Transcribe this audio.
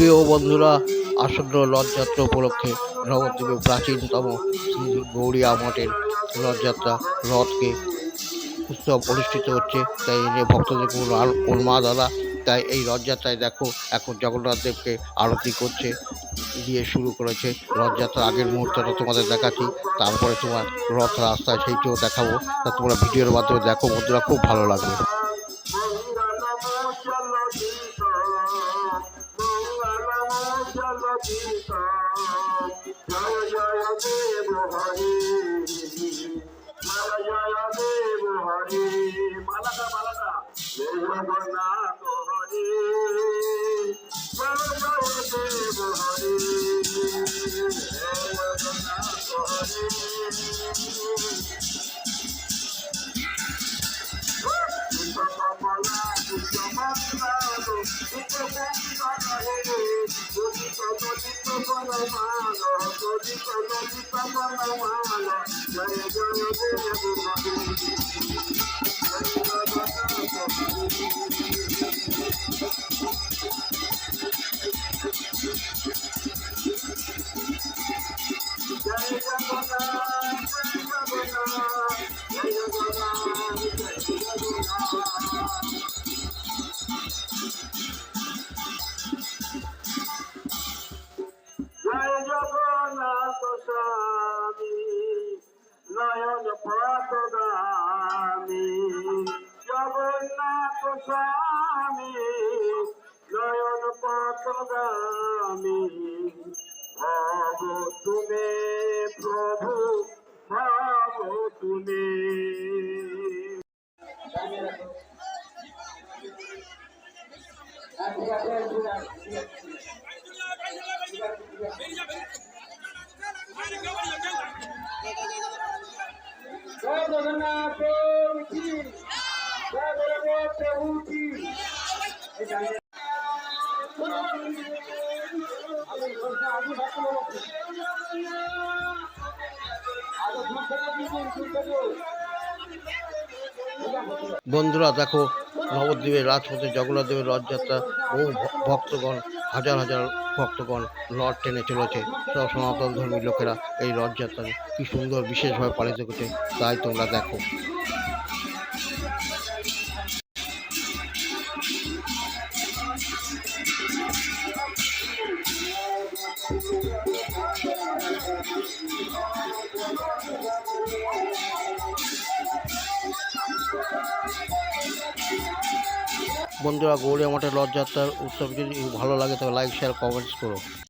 প্রিয় বন্ধুরা, আসন্ন রথযাত্রা উপলক্ষে নবদ্বীপের প্রাচীনতম শ্রী গৌরিয়া মঠের রথযাত্রা রথকে উৎসব অনুষ্ঠিত হচ্ছে। তাই এনে ভক্তদের কোনো আর দাদা, তাই এই রথযাত্রায় দেখো, এখন জগন্নাথ দেবকে আরতি করছে, দিয়ে শুরু করেছে রথযাত্রার আগের মুহূর্তটা তোমাদের দেখাচ্ছি, তারপরে তোমার রথ রাস্তায় সেইটিও দেখাবো। তা তোমরা ভিডিওর মাধ্যমে দেখো বন্ধুরা, খুব ভালো লাগবে। মন্দার পুষ্প মন্দার গদিত গদিত বনমাল গদিত গদিত বনমাল জয় জয় দেব পথগামী জগন্নাথ স্বামী নয়ন পথগামী ভব তুমি প্রভু ভব তুমি। জগন্নাথ। বন্ধুরা, দেখো নবদ্বীপের রাজপথে জগন্নাথ দেবের রথযাত্রা, বহু ভক্তগণ, হাজার হাজার ভক্তগণ রথ টেনে চলেছে। সব সনাতন ধর্মী লোকেরা এই রথযাত্রা কি সুন্দর, বিশেষভাবে পালিত করছে তাই তোমরা দেখো। বন্ধুরা গৌরী মঠের রথযাত্রার উৎসব। যদি ভালো লাগে তবে লাইক শেয়ার কমেন্টস করো।